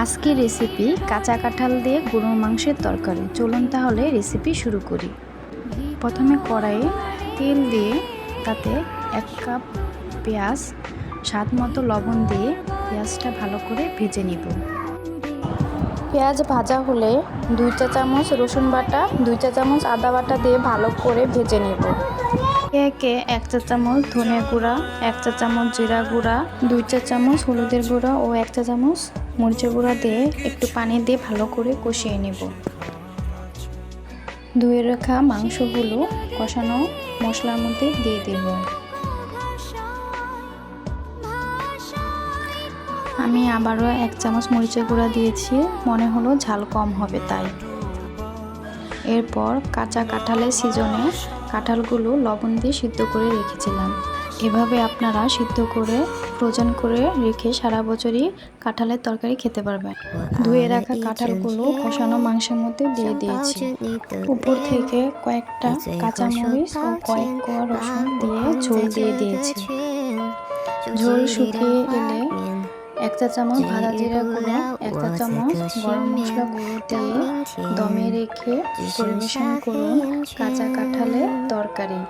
আজকের রেসিপি কাঁচা কাঁঠাল দিয়ে গরুর মাংসের তরকারি। চলুন তাহলে রেসিপি শুরু করি। প্রথমে কড়াইয়ে তেল দিয়ে তাতে এক কাপ পেঁয়াজ, স্বাদ মতো লবণ দিয়ে পেঁয়াজটা ভালো করে ভেজে নিব। পেঁয়াজ ভাজা হলে দুই চা চামচ রসুন বাটা, দুই চা চামচ আদা বাটা দিয়ে ভালো করে ভেজে নেব। একে এক চা চামচ ধনে গুঁড়া, এক চা চামচ জিরা গুঁড়া, দুই চা চামচ হলুদের গুঁড়া ও এক চা চামচ মরিচের গুঁড়া দিয়ে একটু পানি দিয়ে ভালো করে কষিয়ে নেব। ধুয়ে রাখা মাংসগুলো কষানো মশলার মধ্যে দিয়ে দেব। আমি আবারও এক চামচ মরিচের গুঁড়া দিয়েছি, মনে হলো ঝাল কম হবে তাই। এরপর কাঁচা কাঁঠালের সিজনে কাঁঠালগুলো লবণ দিয়ে সিদ্ধ করে রেখেছিলাম। এভাবে আপনারা সিদ্ধ করে ফ্রোজেন করে রেখে সারা বছরই কাঁঠালের তরকারি খেতে পারবেন। ধুয়ে রাখা কাঁঠালগুলো কষানো মাংসের মধ্যে দিয়ে দিয়েছি। উপর থেকে কয়েকটা কাঁচামরিচ ও কয়েক কোয়া রসুন দিয়ে ঝোল দিয়ে দিয়েছি। ঝোল শুকিয়ে এলে এক চা চামচ ভাজা জিরা গুঁড়ো এক চা চামচ গরম মশলা গুঁড়ো দিয়ে দমে রেখে পরিবেশন করুন। কাঁচা কাঁঠালের তরকারি।